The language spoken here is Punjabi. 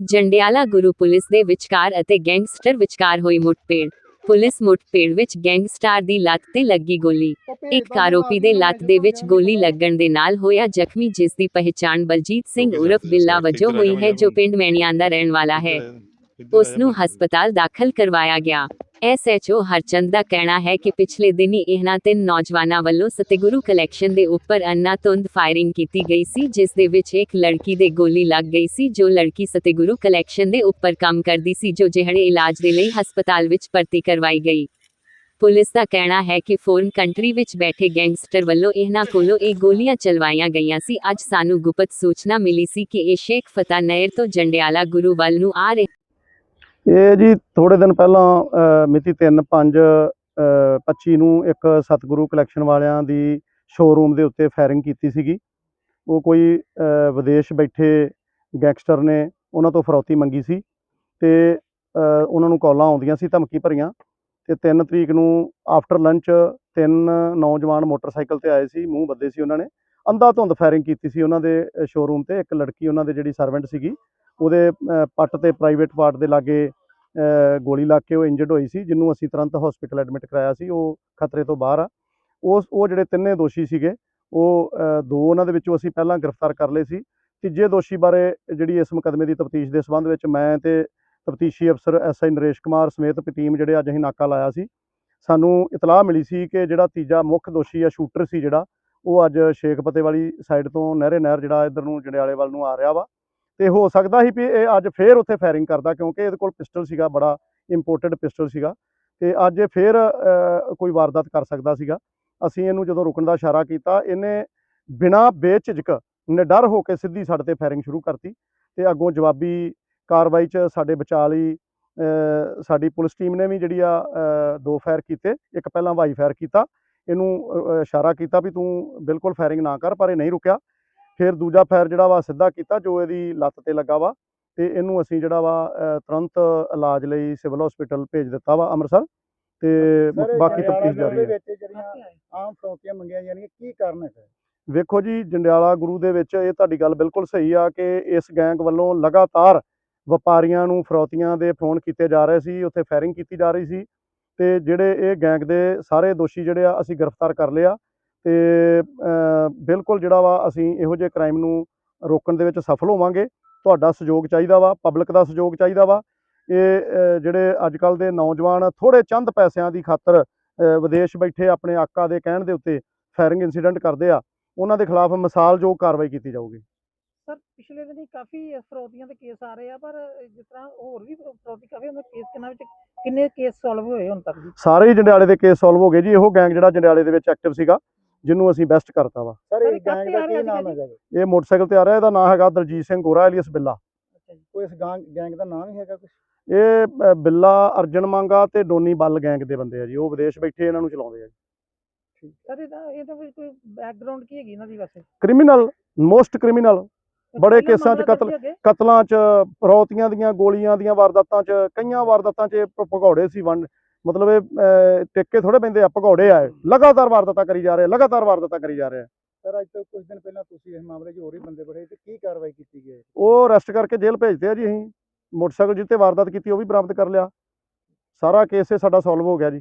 ਜੰਡਿਆਲਾ ਗੁਰੂ ਪੁਲਿਸ ਦੇ ਵਿਚਕਾਰ ਅਤੇ ਗੈਂਗਸਟਰ ਵਿਚਕਾਰ ਹੋਈ ਮੁੱਠਭੇੜ। ਪੁਲਿਸ ਮੁੱਠਭੇੜ ਵਿੱਚ ਗੈਂਗਸਟਰ ਦੀ ਲੱਤ ਤੇ ਲੱਗੀ ਗੋਲੀ। ਇੱਕ ਆਰੋਪੀ ਦੇ ਲੱਤ ਦੇ ਵਿੱਚ ਗੋਲੀ ਲੱਗਣ ਦੇ ਨਾਲ ਹੋਇਆ ਜ਼ਖਮੀ ਜਿਸ ਦੀ ਪਹਿਚਾਣ ਬਲਜੀਤ ਸਿੰਘ ਉਰਫ ਬਿੱਲਾ ਵਜੋਂ ਹੋਈ ਹੈ ਜੋ ਪਿੰਡ ਮੈਣੀਆਂ ਦਾ ਰਹਿਣ ਵਾਲਾ ਹੈ। ਉਸ ਨੂੰ ਹਸਪਤਾਲ ਦਾਖਲ ਕਰਵਾਇਆ ਗਿਆ। ਐਸਐਚਓ ਹਰਚੰਦ ਦਾ ਕਹਿਣਾ ਹੈ ਕਿ ਪਿਛਲੇ ਦਿਨੀ ਇਹਨਾਂ ਤਿੰਨ ਨੌਜਵਾਨਾਂ ਵੱਲੋਂ ਸਤਿਗੁਰੂ ਕਲੈਕਸ਼ਨ ਦੇ ਉੱਪਰ ਅੰਨਾਤੁੰਦ ਫਾਇਰਿੰਗ ਕੀਤੀ ਗਈ ਸੀ, ਜਿਸ ਦੇ ਵਿੱਚ ਇੱਕ ਲੜਕੀ ਦੇ ਗੋਲੀ ਲੱਗ ਗਈ ਸੀ, ਜੋ ਲੜਕੀ ਸਤਿਗੁਰੂ ਕਲੈਕਸ਼ਨ ਦੇ ਉੱਪਰ ਕੰਮ ਕਰਦੀ ਸੀ, ਜੋ ਜਿਹੜੇ ਇਲਾਜ ਦੇ ਲਈ ਹਸਪਤਾਲ ਵਿੱਚ ਭਰਤੀ ਕਰਵਾਈ ਗਈ। ਪੁਲਿਸ ਦਾ ਕਹਿਣਾ ਹੈ ਕਿ ਫੋਰਨ ਕੰਟਰੀ ਵਿੱਚ ਬੈਠੇ ਗੈਂਗਸਟਰ ਵੱਲੋਂ ਇਹਨਾਂ ਕੋਲੋਂ ਇਹ ਗੋਲੀਆਂ ਚਲਵਾਈਆਂ ਗਈਆਂ ਸੀ। ਅੱਜ ਸਾਨੂੰ ਗੁਪਤ ਸੂਚਨਾ ਮਿਲੀ ਸੀ ਕਿ ਇਹ ਸ਼ੇਖ ਫਤਾ ਨਹਿਰ ਤੋਂ ਜੰਡਿਆਲਾ ਗੁਰੂ ਵੱਲ ਨੂੰ ਆ ਰਹੇ ਇਹ ਜੀ ਥੋੜੇ ਦਿਨ ਪਹਿਲਾਂ ਮਿਤੀ 3 5 25 ਨੂੰ ਇੱਕ ਸਤਿਗੁਰੂ ਕਲੈਕਸ਼ਨ ਵਾਲਿਆਂ ਦੀ ਸ਼ੋਰੂਮ ਦੇ ਉੱਤੇ ਫਾਇਰਿੰਗ ਕੀਤੀ ਸੀਗੀ। ਉਹ ਕੋਈ ਵਿਦੇਸ਼ ਬੈਠੇ ਗੈਂਗਸਟਰ ਨੇ ਉਹਨਾਂ ਤੋਂ ਫਰੌਤੀ ਮੰਗੀ ਸੀ ਤੇ ਉਹਨਾਂ ਨੂੰ ਕਾਲਾਂ ਆਉਂਦੀਆਂ ਸੀ ਧਮਕੀ ਭਰੀਆਂ ਤੇ 3 ਤਰੀਕ ਨੂੰ ਆਫਟਰ ਲੰਚ ਤਿੰਨ ਨੌਜਵਾਨ ਮੋਟਰਸਾਈਕਲ ਤੇ ਆਏ ਸੀ, ਮੂੰਹ ਬੱਦੇ ਸੀ ਉਹਨਾਂ ਨੇ। ਅੰਧਾ ਧੁੰਦ ਫਾਇਰਿੰਗ ਕੀਤੀ ਸੀ ਉਹਨਾਂ ਦੇ ਸ਼ੋਰੂਮ ਤੇ, ਇੱਕ ਲੜਕੀ ਉਹਨਾਂ ਦੇ ਜਿਹੜੀ ਸਰਵੈਂਟ ਸੀਗੀ ਉਹਦੇ ਪੱਟ ਤੇ ਪ੍ਰਾਈਵੇਟ ਪਾਰਟ ਦੇ ਲਾਗੇ ਗੋਲੀ ਲੱਗ ਕੇ ਉਹ ਇੰਜਰਡ ਹੋਈ ਸੀ, ਜਿਹਨੂੰ ਅਸੀਂ ਤੁਰੰਤ ਹਸਪੀਟਲ ਐਡਮਿਟ ਕਰਾਇਆ ਸੀ, ਉਹ ਖਤਰੇ ਤੋਂ ਬਾਹਰ ਆ। ਉਸ ਉਹ ਜਿਹੜੇ ਤਿੰਨੇ ਦੋਸ਼ੀ ਸੀਗੇ, ਉਹ ਦੋ ਉਹਨਾਂ ਦੇ ਵਿੱਚੋਂ ਅਸੀਂ ਪਹਿਲਾਂ ਗ੍ਰਿਫਤਾਰ ਕਰ ਲਏ ਸੀ। ਤੀਜੇ ਦੋਸ਼ੀ ਬਾਰੇ ਜਿਹੜੀ ਇਸ ਮੁਕਦਮੇ ਦੀ ਤਫਤੀਸ਼ ਦੇ ਸੰਬੰਧ ਵਿੱਚ ਮੈਂ ਤੇ ਤਫਤੀਸ਼ੀ ਅਫਸਰ ਐਸਆਈ ਨਰੇਸ਼ ਕੁਮਾਰ ਸਮੇਤ ਟੀਮ ਜਿਹੜੇ ਅੱਜ ਅਸੀਂ ਨਾਕਾ ਲਾਇਆ ਸੀ, ਸਾਨੂੰ ਇਤਲਾਹ ਮਿਲੀ ਸੀ ਕਿ ਜਿਹੜਾ ਤੀਜਾ ਮੁੱਖ ਦੋਸ਼ੀ ਆ ਸ਼ੂਟਰ ਸੀ ਜਿਹੜਾ, ਉਹ ਅੱਜ ਸ਼ੇਖਪਤੇ ਵਾਲੀ ਸਾਈਡ ਤੋਂ ਨਹਿਰੇ ਨਹਿਰ ਜਿਹੜਾ ਇੱਧਰ ਨੂੰ ਜੰਡਿਆਲੇ ਵੱਲ ਨੂੰ ਆ ਰਿਹਾ ਵਾ। ਤੇ ਹੋ ਸਕਦਾ ਸੀ ਵੀ ਇਹ ਅੱਜ ਫੇਰ ਉੱਥੇ ਫਾਇਰਿੰਗ ਕਰਦਾ, ਕਿਉਂਕਿ ਇਹਦੇ ਕੋਲ ਪਿਸਟਲ ਸੀਗਾ, ਬੜਾ ਇੰਪੋਰਟਡ ਪਿਸਟਲ ਸੀਗਾ ਤੇ ਅੱਜ ਇਹ ਫੇਰ ਕੋਈ ਵਾਰਦਾਤ ਕਰ ਸਕਦਾ ਸੀਗਾ। ਅਸੀਂ ਇਹਨੂੰ ਜਦੋਂ ਰੁਕਣ ਦਾ ਇਸ਼ਾਰਾ ਕੀਤਾ, ਇਹਨੇ ਬਿਨਾਂ ਬੇਝਿਜਕ ਨਿਡਰ ਹੋ ਕੇ ਸਿੱਧੀ ਸਾਡੇ ਤੇ ਫਾਇਰਿੰਗ ਸ਼ੁਰੂ ਕਰਤੀ ਤੇ ਅੱਗੋਂ ਜਵਾਬੀ ਕਾਰਵਾਈ 'ਚ ਸਾਡੇ ਬਚਾਅ ਲਈ ਸਾਡੀ ਪੁਲਿਸ ਟੀਮ ਨੇ ਵੀ ਜਿਹੜੀ ਆ ਦੋ ਫਾਇਰ ਕੀਤੇ, ਇੱਕ ਪਹਿਲਾਂ ਵਾਈ ਫਾਇਰ ਕੀਤਾ। ਇਹਨੂੰ ਇਸ਼ਾਰਾ ਕੀਤਾ ਵੀ ਤੂੰ ਬਿਲਕੁਲ ਫਾਇਰਿੰਗ ਨਾ ਕਰ, ਪਰ ਇਹ ਨਹੀਂ ਰੁਕਿਆ। ਫਿਰ ਦੂਜਾ ਫਾਇਰ ਜਿਹੜਾ ਵਾ ਸਿੱਧਾ ਕੀਤਾ ਜੋ ਇਹਦੀ ਲੱਤ ਤੇ ਲੱਗਾ ਵਾ ਤੇ ਇਹਨੂੰ ਅਸੀਂ ਜਿਹੜਾ ਵਾ ਤੁਰੰਤ ਇਲਾਜ ਲਈ ਸਿਵਲ ਹਸਪੀਟਲ ਭੇਜ ਦਿੱਤਾ ਵਾ ਅੰਮ੍ਰਿਤਸਰ ਤੇ ਬਾਕੀ ਤਫਤੀਸ਼ ਜਾਰੀ ਹੈ ਆਮ ਫਰੌਤੀਆਂ ਮੰਗੀਆਂ ਜਾਣੀਆਂ ਕੀ ਕਾਰਨ ਹੈ? ਵੇਖੋ ਜੀ ਜੰਡਿਆਲਾ ਗੁਰੂ ਦੇ ਵਿੱਚ ਇਹ ਤੁਹਾਡੀ ਗੱਲ ਬਿਲਕੁਲ ਸਹੀ ਆ ਕਿ ਇਸ ਗੈਂਗ ਵੱਲੋਂ ਲਗਾਤਾਰ ਵਪਾਰੀਆਂ ਨੂੰ ਫਰੌਤੀਆਂ ਦੇ ਫੋਨ ਕੀਤੇ ਜਾ ਰਹੇ ਸੀ ਉੱਥੇ ਫਾਇਰਿੰਗ ਕੀਤੀ ਜਾ ਰਹੀ ਸੀ ਤੇ ਜਿਹੜੇ ਇਹ ਗੈਂਗ ਦੇ ਸਾਰੇ ਦੋਸ਼ੀ ਜਿਹੜੇ ਆ ਅਸੀਂ ਗ੍ਰਿਫਤਾਰ ਕਰ ਲਿਆ ਤੇ ਬਿਲਕੁਲ ਜਿਹੜਾ ਵਾ ਅਸੀਂ ਇਹੋ ਜਿਹੇ ਕ੍ਰਾਈਮ ਨੂੰ ਰੋਕਣ ਦੇ ਵਿੱਚ ਸਫਲ ਹੋਵਾਂਗੇ। ਤੁਹਾਡਾ ਸਹਿਯੋਗ ਚਾਹੀਦਾ ਵਾ ਪਬਲਿਕ ਦਾ ਸਹਿਯੋਗ ਚਾਹੀਦਾ ਵਾ। ਇਹ ਜਿਹੜੇ ਅੱਜ ਕੱਲ ਦੇ ਨੌਜਵਾਨ ਥੋੜੇ ਚੰਦ ਪੈਸਿਆਂ ਦੀ ਖਾਤਰ ਵਿਦੇਸ਼ ਬੈਠੇ ਆਪਣੇ ਆਕਾ ਦੇ ਕਹਿਣ ਦੇ ਉੱਤੇ ਫਾਇਰਿੰਗ ਇਨਸੀਡੈਂਟ ਕਰਦੇ ਆ ਉਹਨਾਂ ਦੇ ਖਿਲਾਫ ਮਿਸਾਲਯੋਗ ਕਾਰਵਾਈ ਕੀਤੀ ਜਾਊਗੀ। ਸਰ ਪਿਛਲੇ ਦਿਨੀ ਕਾਫੀ ਫਰੌਤੀਆਂ ਦੇ ਕੇਸ ਆ ਰਹੇ ਆ ਪਰ ਜਿਸ ਤਰ੍ਹਾਂ ਹੋਰ ਵੀ ਫਰੌਤੀ ਕਾਫੀ ਉਹਨਾਂ ਕੇਸ ਕਿੰਨਾ ਵਿੱਚ ਕਿੰਨੇ ਕੇਸ ਸੋਲਵ ਹੋਏ ਹੁਣ ਤੱਕ ਜੀ? ਸਾਰੇ ਜੰਡਿਆਲੇ ਦੇ ਕੇਸ ਸੋਲਵ ਹੋ ਗਏ ਜੀ ਇਹੋ ਗੈਂਗ ਜਿਹੜਾ ਜੰਡਿਆਲੇ ਦੇ ਵਿੱਚ ਐਕਟਿਵ ਸੀਗਾ। ਜਿਹਨੂੰ ਅਸੀਂ ਬੈਸਟ ਕਰਤਾ ਵਾ। ਸਰ ਇਹ ਇਹ ਕਾਹਤੇ ਗੈਂਗ ਆ ਦਾ ਰਿਹਾ ਕੀ ਨਾਮ ਸੀਗਾ ਹੈਗਾ ਜੀ? ਇਹ ਮੋਟਰਸਾਈਕਲ ਤੇ ਆ ਰਿਹਾ ਇਹਦਾ ਨਾਮ ਹੈਗਾ ਦਲਜੀਤ ਸਿੰਘ ਗੋਰਾ ਐਲੀਅਸ ਬਿੱਲਾ। ਕੋਈ ਇਸ ਗੈਂਗ ਦਾ ਨਾਮ ਹੀ ਹੈਗਾ ਕੁਝ ਇਹ ਅ, ਬਿੱਲਾ ਅਰਜਨ ਮੰਗਾ ਤੇ ਡੋਨੀ ਬੱਲ ਗੈਂਗ ਦੇ ਬੰਦੇ ਆ ਜੀ। ਉਹ ਵਿਦੇਸ਼ ਬੈਠੇ ਇਹਨਾਂ ਨੂੰ ਚਲਾਉਂਦੇ ਆ ਸਰ ਇਹਦਾ ਇਹਦੇ ਵਿੱਚ ਕੋਈ ਬੈਕਗ੍ਰਾਉਂਡ ਕੀ ਹੈਗੀ ਇਹਨਾਂ ਦੀ ਵੈਸੇ? Criminal most criminal. ਬੜੇ ਪਹਿਲਾਂ ਕੇਸਾਂ 'ਚ ਮਾਮਲਾ ਕਤਲ- ਦਰਜ? ਕਤਲਾਂ 'ਚ ਫਰੌਤੀਆਂ ਦੀਆਂ ਗੋਲੀਆਂ ਦੀਆਂ ਵਾਰਦਾਤਾਂ 'ਚ ਕਈਆਂ ਵਾਰਦਾਤਾਂ 'ਚ ਇਹ ਭ- ਭਗੌੜੇ ਸੀ ਵੰਡ ਮਤਲਬ ਇਹ ਟਿੱਕੇ ਥੋੜੇ ਪੈਂਦੇ ਆ ਭਗੌੜੇ ਆ। ਲਗਾਤਾਰ ਵਾਰਦਾਤਾਂ ਕਰੀ ਜਾ ਰਹੇ ਲਗਾਤਾਰ ਵਾਰਦਾਤਾਂ ਕਰੀ ਜਾ ਰਹੇ। ਸਰ ਅੱਜ ਤੋਂ ਕੁਝ ਦਿਨ ਪਹਿਲਾਂ ਤੁਸੀਂ ਇਸ ਮਾਮਲੇ 'ਚ ਹੋਰ ਵੀ ਬੰਦੇ ਬੜੇ ਤੇ ਕੀ ਕਾਰਵਾਈ ਕੀਤੀ ਗਈ ਹੈ? ਉਹ ਅਰੈਸਟ ਕਰਕੇ ਜੇਲ੍ਹ ਭੇਜਦੇ ਆ ਜੀ ਅਸੀਂ ਮੋਟਰਸਾਈਕਲ ਜਿੱਤੇ ਵਾਰਦਾਤ ਕੀਤੀ ਉਹ ਵੀ ਬਰਾਮਦ ਕਰ ਲਿਆ ਸਾਰਾ ਕੇਸ ਇਹ ਸਾਡਾ ਸੋਲਵ ਹੋ ਗਿਆ ਜੀ